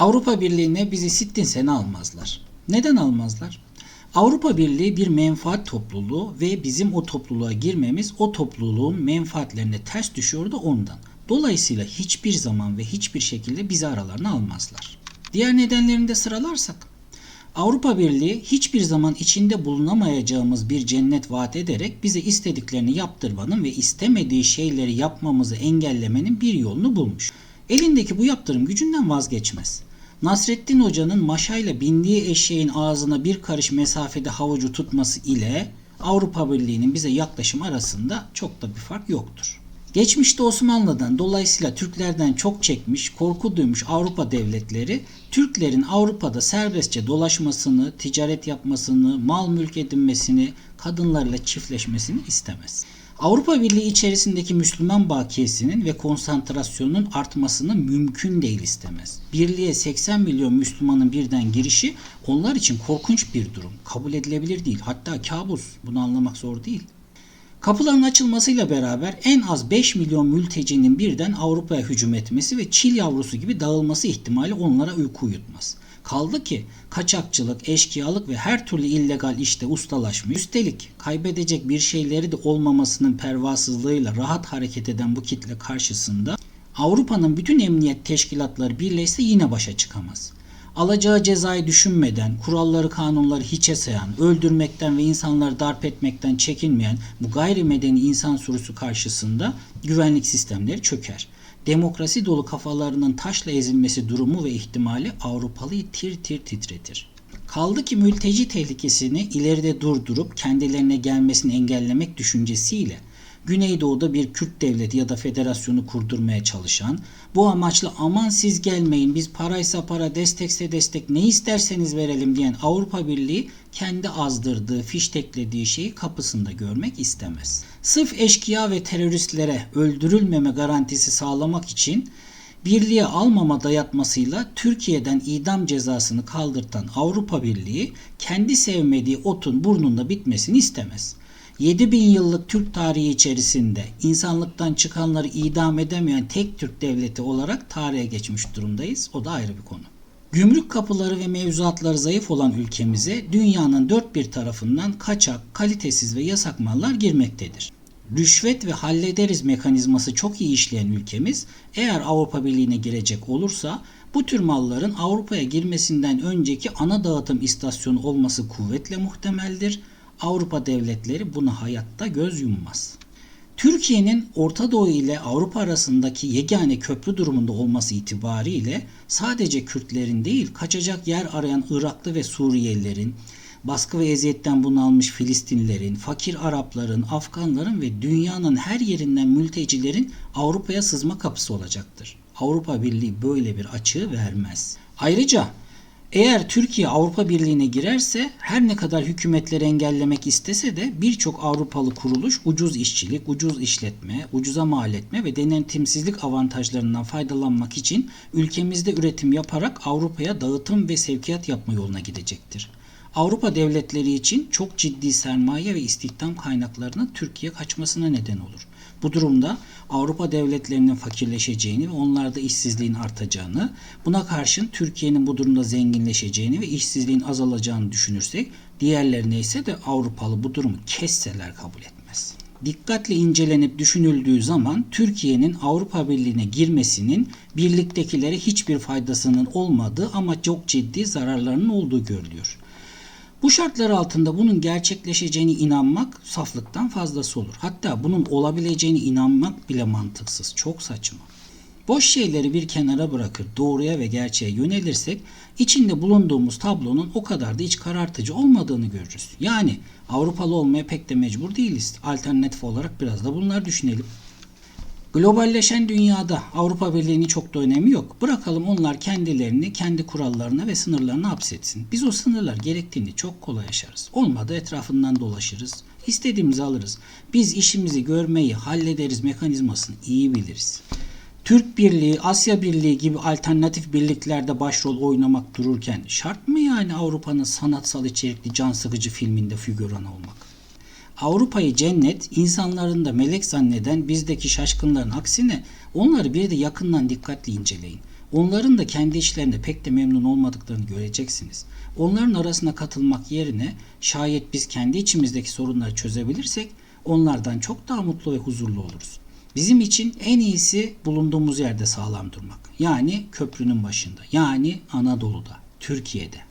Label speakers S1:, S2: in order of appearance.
S1: Avrupa Birliği'ne bizi sittin sene almazlar. Neden almazlar? Avrupa Birliği bir menfaat topluluğu ve bizim o topluluğa girmemiz o topluluğun menfaatlerine ters düşüyor da ondan. Dolayısıyla hiçbir zaman ve hiçbir şekilde bizi aralarına almazlar. Diğer nedenlerini de sıralarsak Avrupa Birliği hiçbir zaman içinde bulunamayacağımız bir cennet vaat ederek bize istediklerini yaptırmanın ve istemediği şeyleri yapmamızı engellemenin bir yolunu bulmuş. Elindeki bu yaptırım gücünden vazgeçmez. Nasrettin Hoca'nın maşayla bindiği eşeğin ağzına bir karış mesafede havucu tutması ile Avrupa Birliği'nin bize yaklaşım arasında çok da bir fark yoktur. Geçmişte Osmanlı'dan dolayısıyla Türklerden çok çekmiş, korku duymuş Avrupa devletleri Türklerin Avrupa'da serbestçe dolaşmasını, ticaret yapmasını, mal mülk edinmesini, kadınlarla çiftleşmesini istemez. Avrupa Birliği içerisindeki Müslüman bakiyesinin ve konsantrasyonun artmasını mümkün değil istemez. Birliğe 80 milyon Müslümanın birden girişi onlar için korkunç bir durum. Kabul edilebilir değil. Hatta kabus. Bunu anlamak zor değil. Kapıların açılmasıyla beraber en az 5 milyon mültecinin birden Avrupa'ya hücum etmesi ve çil yavrusu gibi dağılması ihtimali onlara uyku uyutmaz. Kaldı ki kaçakçılık, eşkıyalık ve her türlü illegal işte ustalaşmış. Üstelik kaybedecek bir şeyleri de olmamasının pervasızlığıyla rahat hareket eden bu kitle karşısında Avrupa'nın bütün emniyet teşkilatları birleşse yine başa çıkamaz. Alacağı cezayı düşünmeden, kuralları kanunları hiçe sayan, öldürmekten ve insanları darp etmekten çekinmeyen bu gayrimedeni insan sürüsü karşısında güvenlik sistemleri çöker. Demokrasi dolu kafalarının taşla ezilmesi durumu ve ihtimali Avrupalıyı tir tir titretir. Kaldı ki mülteci tehlikesini ileride durdurup kendilerine gelmesini engellemek düşüncesiyle Güneydoğu'da bir Kürt devleti ya da federasyonu kurdurmaya çalışan, bu amaçla aman siz gelmeyin biz paraysa para destekse destek ne isterseniz verelim diyen Avrupa Birliği kendi azdırdığı, fişteklediği şeyi kapısında görmek istemez. Sırf eşkıya ve teröristlere öldürülmeme garantisi sağlamak için birliğe almama dayatmasıyla Türkiye'den idam cezasını kaldırtan Avrupa Birliği kendi sevmediği otun burnunda bitmesini istemez. 7000 yıllık Türk tarihi içerisinde insanlıktan çıkanları idam edemeyen tek Türk devleti olarak tarihe geçmiş durumdayız. O da ayrı bir konu. Gümrük kapıları ve mevzuatları zayıf olan ülkemize dünyanın dört bir tarafından kaçak, kalitesiz ve yasak mallar girmektedir. Rüşvet ve hallederiz mekanizması çok iyi işleyen ülkemiz eğer Avrupa Birliği'ne girecek olursa bu tür malların Avrupa'ya girmesinden önceki ana dağıtım istasyonu olması kuvvetle muhtemeldir Avrupa devletleri buna hayatta göz yummaz. Türkiye'nin Orta Doğu ile Avrupa arasındaki yegane köprü durumunda olması itibariyle sadece Kürtlerin değil kaçacak yer arayan Iraklı ve Suriyelilerin, baskı ve eziyetten bunalmış Filistinlilerin, fakir Arapların, Afganların ve dünyanın her yerinden mültecilerin Avrupa'ya sızma kapısı olacaktır. Avrupa Birliği böyle bir açığı vermez. Ayrıca eğer Türkiye Avrupa Birliği'ne girerse her ne kadar hükümetleri engellemek istese de birçok Avrupalı kuruluş ucuz işçilik, ucuz işletme, ucuza mal etme ve denetimsizlik avantajlarından faydalanmak için ülkemizde üretim yaparak Avrupa'ya dağıtım ve sevkiyat yapma yoluna gidecektir. Avrupa devletleri için çok ciddi sermaye ve istihdam kaynaklarının Türkiye kaçmasına neden olur. Bu durumda Avrupa devletlerinin fakirleşeceğini ve onlarda işsizliğin artacağını, buna karşın Türkiye'nin bu durumda zenginleşeceğini ve işsizliğin azalacağını düşünürsek, diğerlerine ise de Avrupalı bu durumu kesseler kabul etmez. Dikkatle incelenip düşünüldüğü zaman Türkiye'nin Avrupa Birliği'ne girmesinin birliktekilere hiçbir faydasının olmadığı ama çok ciddi zararlarının olduğu görülüyor. Bu şartlar altında bunun gerçekleşeceğine inanmak saflıktan fazlası olur. Hatta bunun olabileceğine inanmak bile mantıksız. Çok saçma. Boş şeyleri bir kenara bırakır doğruya ve gerçeğe yönelirsek içinde bulunduğumuz tablonun o kadar da iç karartıcı olmadığını görürüz. Yani Avrupalı olmaya pek de mecbur değiliz. Alternatif olarak biraz da bunlar düşünelim. Globalleşen dünyada Avrupa Birliği'nin çok da önemi yok. Bırakalım onlar kendilerini kendi kurallarına ve sınırlarına hapsetsin. Biz o sınırlar gerektiğini çok kolay yaşarız. Olmadı etrafından dolaşırız. İstediğimizi alırız. Biz işimizi görmeyi hallederiz mekanizmasını iyi biliriz. Türk Birliği, Asya Birliği gibi alternatif birliklerde başrol oynamak dururken şart mı yani Avrupa'nın sanatsal içerikli can sıkıcı filminde figüran olmak? Avrupa'yı cennet, insanların da melek zanneden bizdeki şaşkınların aksine onları bir de yakından dikkatli inceleyin. Onların da kendi işlerinde pek de memnun olmadıklarını göreceksiniz. Onların arasına katılmak yerine şayet biz kendi içimizdeki sorunları çözebilirsek onlardan çok daha mutlu ve huzurlu oluruz. Bizim için en iyisi bulunduğumuz yerde sağlam durmak. Yani köprünün başında. Yani Anadolu'da, Türkiye'de.